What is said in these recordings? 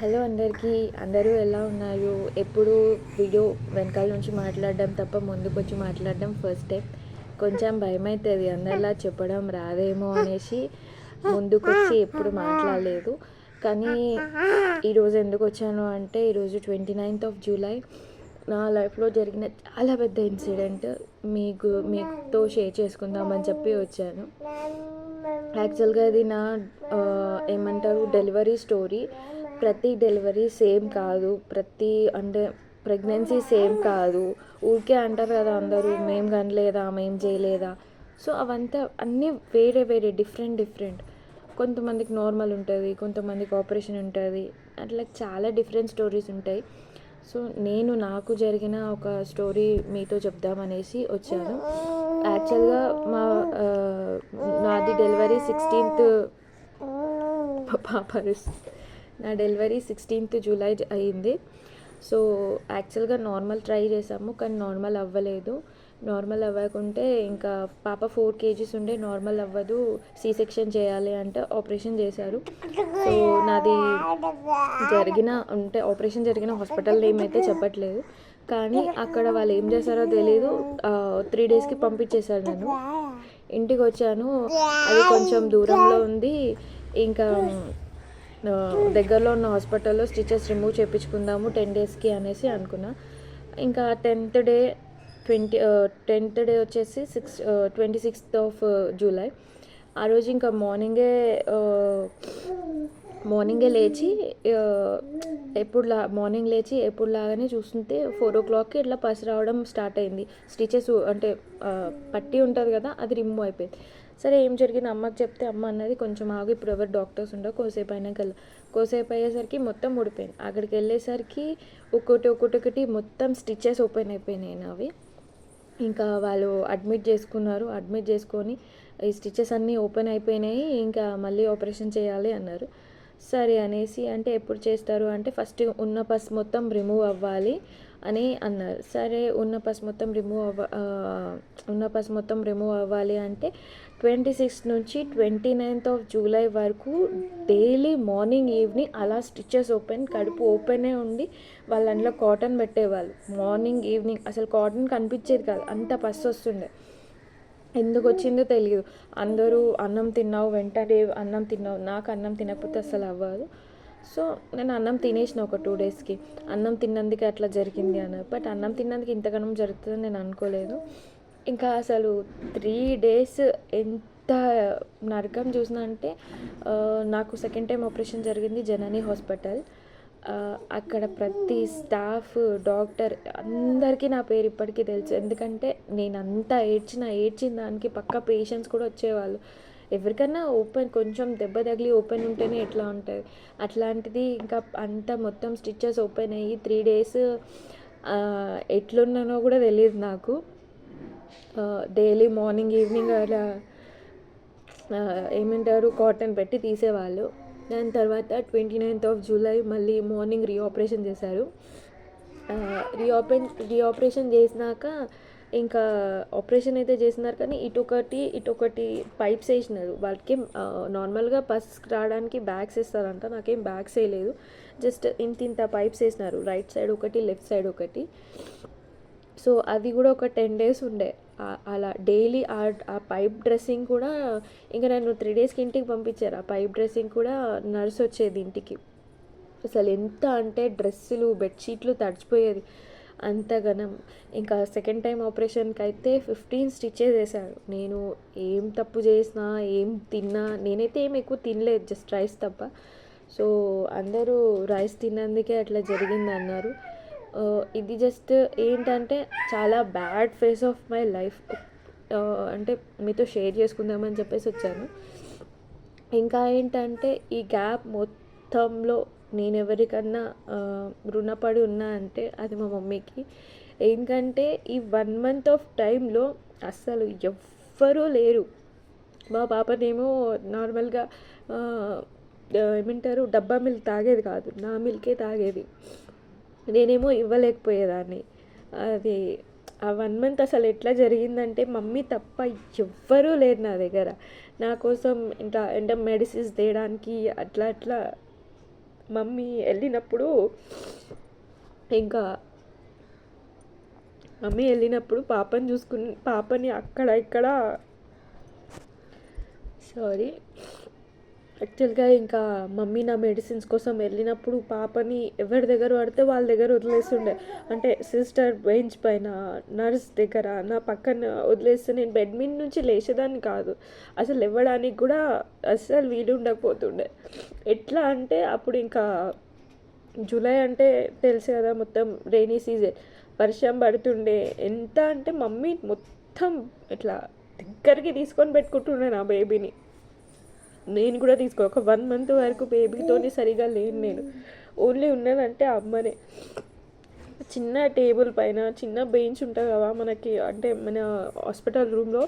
Hello అందరికీ అందరూ ఎలా ఉన్నారు? ఎప్పుడు వీడియో వెనకాల నుంచి మాట్లాడడం తప్ప ముందుకు వచ్చి మాట్లాడడం ఫస్ట్ టైం కొంచెం భయం అవుతుంది అందరిలా చెప్పడం రాదేమో అనేసి ముందుకొచ్చి ఎప్పుడు మాట్లాడలేదు. కానీ ఈరోజు ఎందుకు వచ్చాను అంటే ఈరోజు ట్వంటీ నైన్త్ ఆఫ్ జూలై నా లైఫ్లో జరిగిన చాలా పెద్ద ఇన్సిడెంట్ మీకు మీతో షేర్ చేసుకుందామని చెప్పి వచ్చాను. యాక్చువల్గా ఇది నా ఏమంటారు డెలివరీ స్టోరీ ప్రతి డెలివరీ సేమ్ కాదు ప్రతి అంటే ప్రెగ్నెన్సీ సేమ్ కాదు. ఊరికే అంటారు కదా అందరూ మేం కనలేదా మేం చేయలేదా? సో అవంతా అన్నీ వేరే వేరే డిఫరెంట్ డిఫరెంట్. కొంతమందికి నార్మల్ ఉంటుంది కొంతమందికి ఆపరేషన్ ఉంటుంది. అట్లా చాలా డిఫరెంట్ స్టోరీస్ ఉంటాయి. సో నేను నాకు జరిగిన ఒక స్టోరీ మీతో చెప్దామనేసి వచ్చాను. యాక్చువల్గా మా నాది డెలివరీ సిక్స్టీన్త్ పాప. నా డెలివరీ సిక్స్టీన్త్ జూలై అయింది సో యాక్చువల్గా నార్మల్ ట్రై చేసాము కానీ నార్మల్ అవ్వలేదు. నార్మల్ అవ్వకుంటే ఇంకా పాప ఫోర్ కేజీస్ ఉండే నార్మల్ అవ్వదు సి సెక్షన్ చేయాలి అంటే ఆపరేషన్ చేశారు. సో నాది జరిగిన అంటే ఆపరేషన్ జరిగిన హాస్పిటల్ నేమ్ అయితే చెప్పట్లేదు. కానీ అక్కడ వాళ్ళు ఏం చేశారో తెలియదు త్రీ డేస్కి పంపించేశారు నన్ను. ఇంటికి వచ్చాను అది కొంచెం దూరంలో ఉంది. ఇంకా దగ్గరలో ఉన్న హాస్పిటల్లో స్టిచెస్ రిమూవ్ చేయించుకుందాము టెన్ డేస్కి అనేసి అనుకున్నా. ఇంకా tenth day twenty tenth day వచ్చేసి six twenty sixth of July. ఆ రోజు ఇంకా మార్నింగే మార్నింగే లేచి ఎప్పుడు లా మార్నింగ్ లేచి ఎప్పుడు లాగానే చూస్తుంటే ఫోర్ ఓ క్లాక్కి ఇట్లా పసి రావడం స్టార్ట్ అయింది. స్టిచెస్ అంటే పట్టి ఉంటుంది కదా అది రిమూవ్ అయిపోయింది. సరే ఏం జరిగింది? అమ్మకి చెప్తే అమ్మ అన్నది కొంచెం ఆగు ఇప్పుడు ఎవరు డాక్టర్స్ ఉండవు కోసేపు అయినాక కోసేపు అయ్యేసరికి మొత్తం ఊడిపోయింది. అక్కడికి వెళ్ళేసరికి ఒక్కొక్కటి ఒక్కొక్కటి మొత్తం స్టిచ్చెస్ ఓపెన్ అయిపోయినాయి అవి. ఇంకా వాళ్ళు అడ్మిట్ చేసుకున్నారు. అడ్మిట్ చేసుకొని ఈ స్టిచెస్ అన్నీ ఓపెన్ అయిపోయినాయి. ఇంకా మళ్ళీ ఆపరేషన్ చేయాలి అన్నారు. సరే అనేసి అంటే ఎప్పుడు చేస్తారు అంటే ఫస్ట్ ఉన్న పస్ మొత్తం రిమూవ్ అవ్వాలి. అని అన్నారు. సరే ఉన్న పసు మొత్తం రిమూవ్ అవ్వ ఉన్న పసు మొత్తం రిమూవ్ అవ్వాలి అంటే ట్వంటీ సిక్స్త్ నుంచి ట్వంటీ నైన్త్ ఆఫ్ జూలై వరకు డైలీ మార్నింగ్ ఈవినింగ్ అలా స్టిచ్చెస్ ఓపెన్ కడుపు ఓపెనే ఉండి వాళ్ళ అందులో కాటన్ పెట్టేవాళ్ళు. మార్నింగ్ ఈవినింగ్ అసలు కాటన్ కనిపించేది కాదు. అంత పసు వస్తుండే. ఎందుకు వచ్చిందో తెలియదు అందరూ అన్నం తిన్నావు వెంటనే అన్నం తిన్నావు. నాకు అన్నం తినకపోతే అసలు అవ్వదు. సో నేను అన్నం తినేసిన ఒక టూ డేస్కి అన్నం తిన్నందుకే అట్లా జరిగింది అని బట్ అన్నం తిన్నందుకు ఇంతగానం జరుగుతుందని నేను అనుకోలేదు. ఇంకా అసలు త్రీ డేస్ ఎంత నరకం చూసిన అంటే నాకు సెకండ్ టైం ఆపరేషన్ జరిగింది జనని హాస్పిటల్. అక్కడ ప్రతి స్టాఫ్ డాక్టర్ అందరికీ నా పేరు ఇప్పటికీ తెలుసు. ఎందుకంటే నేను అంతా ఏడ్చిన ఏడ్చిన దానికి పక్క పేషెంట్స్ కూడా వచ్చేవాళ్ళు. ఎవరికైనా ఓపెన్ కొంచెం దెబ్బ తగిలి ఓపెన్ ఉంటేనే ఎట్లా ఉంటుంది. అట్లాంటిది ఇంకా అంతా మొత్తం స్టిచ్చెస్ ఓపెన్ అయ్యి త్రీ డేస్ ఎట్లున్నానో కూడా తెలియదు నాకు. డైలీ మార్నింగ్ ఈవినింగ్ అలా ఏమంటారు కాటన్ పెట్టి తీసేవాళ్ళు. దాని తర్వాత ట్వంటీ నైన్త్ ఆఫ్ జూలై మళ్ళీ మార్నింగ్ రీఆపరేషన్ చేశారు. రీఆపరేషన్ రీఆపరేషన్ చేసినాక ఇంకా ఆపరేషన్ అయితే చేసినారు కానీ ఇటు ఒకటి పైప్స్ వేసినారు. వాళ్ళకి నార్మల్గా పస్ రావడానికి బ్యాగ్స్ వేస్తారంట. నాకేం బ్యాగ్స్ వేయలేదు. జస్ట్ ఇంత ఇంత పైప్స్ వేసినారు. రైట్ సైడ్ ఒకటి లెఫ్ట్ సైడ్ ఒకటి. సో అది కూడా ఒక టెన్ డేస్ ఉండే. అలా డైలీ ఆ ఆ పైప్ డ్రెస్సింగ్ కూడా ఇంకా నన్ను త్రీ డేస్కి ఇంటికి పంపించారు. ఆ పైప్ డ్రెస్సింగ్ కూడా నర్స్ వచ్చేది ఇంటికి. అసలు ఎంత అంటే డ్రెస్సులు బెడ్షీట్లు తడిచిపోయేది. అంతగనం. ఇంకా సెకండ్ టైం ఆపరేషన్కి అయితే ఫిఫ్టీన్ స్టిచెస్ వేశారు. నేను ఏం తప్పు చేసినా ఏం తిన్నా నేనైతే ఏం ఎక్కువ తినలేదు జస్ట్ రైస్ తప్ప. సో అందరూ రైస్ తిన్నందుకే అట్లా జరిగింది అన్నారు ఇది జస్ట్ ఏంటంటే చాలా bad phase of my life అంటే మీతో షేర్ చేసుకుందామని చెప్పేసి వచ్చాను. ఇంకా ఏంటంటే ఈ గ్యాప్ మొత్తంలో నేను ఎవరికన్నా రుణపడి ఉన్నా అంటే అది మా మమ్మీకి. ఎందుకంటే ఈ వన్ మంత్ ఆఫ్ టైంలో అస్సలు ఎవ్వరూ లేరు. మా పాపనేమో నార్మల్గా ఏమంటారు డబ్బా మిల్క్ తాగేది కాదు నా మిల్కే తాగేది. నేనేమో ఇవ్వలేకపోయేదాన్ని. అది ఆ వన్ మంత్ అసలు ఎట్లా జరిగిందంటే మమ్మీ తప్ప ఎవ్వరూ లేరు నా దగ్గర. నా కోసం ఇంకా అంటే మెడిసిన్స్ తేయడానికి అట్లా అట్లా మమ్మీ వెళ్ళినప్పుడు ఇంకా మమ్మీ వెళ్ళినప్పుడు పాపని చూసుకుని పాపని అక్కడ ఇక్కడ సారీ యాక్చువల్గా ఇంకా మమ్మీ నా మెడిసిన్స్ కోసం వెళ్ళినప్పుడు పాపని ఎవరి దగ్గర పడితే వాళ్ళ దగ్గర వదిలేస్తుండే. అంటే సిస్టర్ బెంచ్ పైన నర్స్ దగ్గర నా పక్కన వదిలేస్తే నేను బెడ్ మీద నుంచి లేచేదాన్ని కాదు. అసలు ఇవ్వడానికి కూడా అస్సలు వీలు ఉండకపోతుండే. ఎట్లా అంటే అప్పుడు ఇంకా జూలై అంటే తెలుసు కదా మొత్తం రెయినీ సీజన్. వర్షం పడుతుండే. ఎంత అంటే మమ్మీ మొత్తం ఇట్లా దగ్గరికి తీసుకొని పెట్టుకుంటుండే నా బేబీని. నేను కూడా తీసుకో. ఒక వన్ మంత్ వరకు బేబీతోని సరిగా లేను నేను. ఓన్లీ ఉన్నదంటే అమ్మనే. చిన్న టేబుల్ పైన చిన్న బెంచ్ ఉంటుంది కదా మనకి అంటే మన హాస్పిటల్ రూమ్లో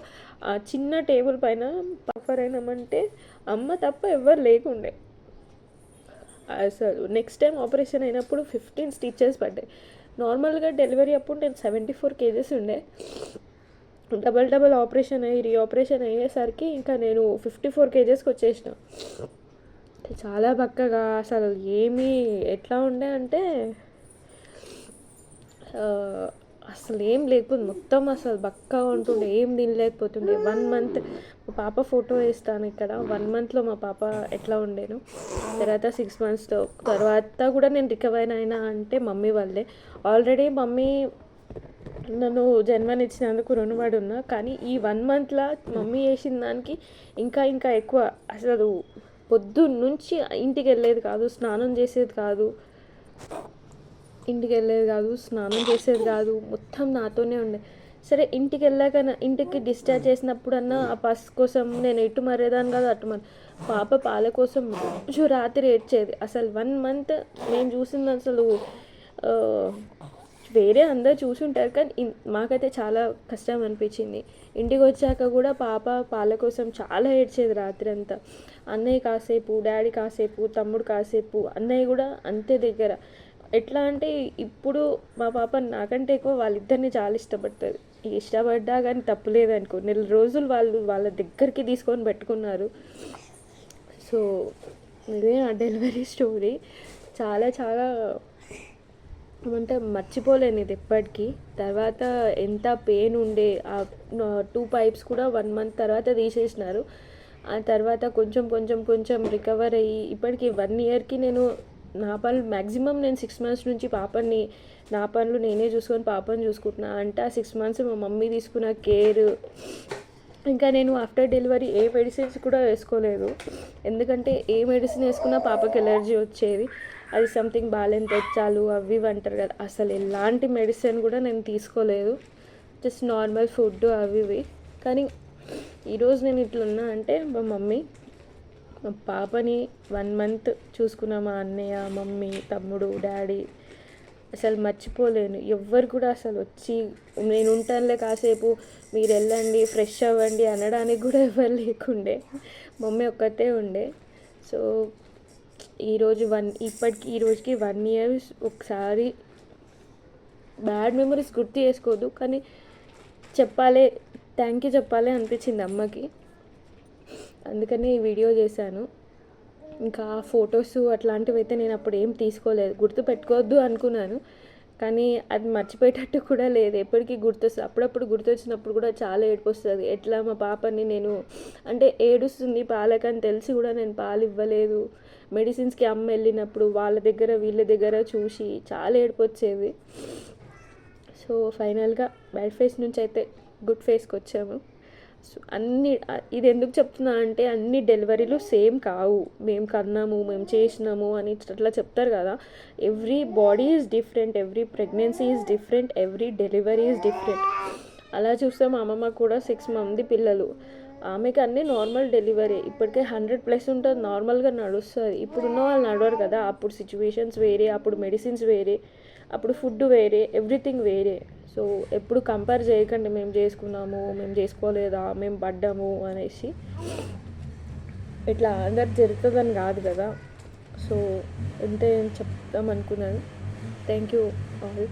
ఆ చిన్న టేబుల్ పైన పఫర్ అయినామంటే అమ్మ తప్ప ఎవ్వరు లేకుండే. అసలు నెక్స్ట్ టైం ఆపరేషన్ అయినప్పుడు ఫిఫ్టీన్ స్టిచెస్ పడ్డాయి. నార్మల్గా డెలివరీ అప్పుడు నేను సెవెంటీ ఫోర్ కేజెస్ ఉండే. డబల్ డబల్ ఆపరేషన్ అయ్యి రీ ఆపరేషన్ అయ్యేసరికి ఇంకా నేను ఫిఫ్టీ ఫోర్ కేజెస్కి వచ్చేసిన చాలా బక్కగా అసలు ఏమీ ఎట్లా ఉండే అంటే అసలు ఏం లేకపోతే మొత్తం అసలు బక్కగా ఉంటుండే ఏం తినలేకపోతుండే. వన్ మంత్ మా పాప ఫోటో వేస్తాను ఇక్కడ. వన్ మంత్లో మా పాప ఎట్లా ఉండేను? తర్వాత సిక్స్ మంత్స్తో తర్వాత కూడా నేను రికవర్ అయినా అంటే మమ్మీ వాళ్ళే. ఆల్రెడీ మమ్మీ నన్ను జన్మనిచ్చినందుకు రుణపడి ఉన్నా కానీ ఈ వన్ మంత్లో మమ్మీ చేసిన దానికి ఇంకా ఇంకా ఎక్కువ అసలు పొద్దున్న నుంచి ఇంటికి వెళ్ళేది కాదు స్నానం చేసేది కాదు. ఇంటికి వెళ్ళేది కాదు స్నానం చేసేది కాదు. మొత్తం నాతోనే ఉండే. సరే ఇంటికి వెళ్ళాక ఇంటికి డిశ్చార్జ్ చేసినప్పుడన్నా ఆ పస్ కోసం నేను ఎటు మరేదాన్ని కాదు అటు మరి. పాప పాల కోసం రోజు రాత్రి ఏడ్చేది. అసలు వన్ మంత్ నేను చూసింది అసలు వేరే అందరు చూసుంటారు కానీ మాకైతే చాలా కష్టం అనిపించింది. ఇంటికి వచ్చాక కూడా పాప పాల కోసం చాలా ఏడ్చేది రాత్రి అంతా అన్నయ్య కాసేపు డాడీ కాసేపు తమ్ముడు కాసేపు అన్నయ్య కూడా అంతే దగ్గర. ఎట్లా అంటే ఇప్పుడు మా పాప నాకంటే ఎక్కువ వాళ్ళిద్దరిని చాలా ఇష్టపడుతుంది. ఇష్టపడ్డా కానీ తప్పులేదు అనుకో. నెల రోజులు వాళ్ళు వాళ్ళ దగ్గరికి తీసుకొని పెట్టుకున్నారు. సో ఇదే నా డెలివరీ స్టోరీ. చాలా చాలా అంటే మర్చిపోలేను ఇది ఎప్పటికీ తర్వాత ఎంత పెయిన్ ఉండే ఆ టూ పైప్స్ కూడా వన్ మంత్ తర్వాత తీసేసినారు. ఆ తర్వాత కొంచెం కొంచెం కొంచెం రికవర్ అయ్యి ఇప్పటికి వన్ ఇయర్కి నేను నా పనులు మ్యాక్సిమం నేను సిక్స్ మంత్స్ నుంచి పాపని నా పనులు నేనే చూసుకొని పాపని చూసుకుంటున్నా. అంటే ఆ సిక్స్ మంత్స్ మా మమ్మీ తీసుకున్న కేర్ ఇంకా నేను ఆఫ్టర్ డెలివరీ ఏ మెడిసిన్స్ కూడా వేసుకోలేదు. ఎందుకంటే ఏ మెడిసిన్ వేసుకున్నా పాపకి ఎలర్జీ వచ్చేది. అది సంథింగ్ బాగాలేని తెచ్చాలు అవి ఇవి అంటారు కదా. అసలు ఎలాంటి మెడిసిన్ కూడా నేను తీసుకోలేదు. జస్ట్ నార్మల్ ఫుడ్ అవి ఇవి. కానీ ఈరోజు నేను ఇట్లా ఉన్నా అంటే మా మమ్మీ మా పాపని వన్ మంత్ చూసుకున్న మా అన్నయ్య మమ్మీ తమ్ముడు డాడీ అసలు మర్చిపోలేను. ఎవ్వరు కూడా అసలు వచ్చి నేను ఉంటానులే కాసేపు మీరు వెళ్ళండి ఫ్రెష్ అవ్వండి అనడానికి కూడా ఎవరు లేకుండే. మమ్మీ ఒక్కతే ఉండే. సో ఈరోజు వన్ ఇప్పటికి ఈ రోజుకి వన్ ఇయర్స్ ఒకసారి బ్యాడ్ మెమరీస్ గుర్తు చేసుకోవద్దు కానీ చెప్పాలి థ్యాంక్ యూ చెప్పాలి అనిపించింది అమ్మకి. అందుకనే ఈ వీడియో చేశాను. ఇంకా ఫొటోస్ అట్లాంటివి అయితే నేను అప్పుడు ఏం తీసుకోలేదు. గుర్తు పెట్టుకోవద్దు అనుకున్నాను. కానీ అది మర్చిపోయేటట్టు కూడా లేదు. ఎప్పటికీ గుర్తొస్తుంది అప్పుడప్పుడు గుర్తొచ్చినప్పుడు కూడా చాలా ఏడిపోస్తుంది. ఎట్లా మా పాపని నేను అంటే ఏడుస్తుంది పాలకని తెలిసి కూడా నేను పాలు ఇవ్వలేదు మెడిసిన్స్కి అమ్మ వెళ్ళినప్పుడు వాళ్ళ దగ్గర వీళ్ళ దగ్గర చూసి చాలా ఏడుపు సో ఫైనల్గా బ్యాడ్ ఫేస్ నుంచి అయితే గుడ్ ఫేస్కి వచ్చాము. అన్ని ఇది ఎందుకు చెప్తున్నా అంటే అన్ని డెలివరీలు సేమ్ కావు. మేము కన్నాము మేము చేసినాము అని అట్లా చెప్తారు కదా. Every body is different every pregnancy is different every delivery is different. అలా చూస్తే మా అమ్మమ్మ కూడా సిక్స్ మంది పిల్లలు. ఆమెకి అన్నీ నార్మల్ డెలివరీ. ఇప్పటికే హండ్రెడ్ ప్లస్ ఉంటుంది నార్మల్గా నడుస్తుంది. ఇప్పుడున్న వాళ్ళు నడవరు కదా. అప్పుడు సిచ్యువేషన్స్ వేరే అప్పుడు మెడిసిన్స్ వేరే అప్పుడు ఫుడ్ వేరే ఎవ్రీథింగ్ వేరే. సో ఎప్పుడు కంపేర్ చేయకండి మేము చేసుకున్నాము మేము చేసుకోలేదా మేము పడ్డాము అనేసి. ఇట్లా అందరు జరుగుతుందని కాదు కదా. సో అంతే చెప్దాం అనుకున్నాను. Thank you all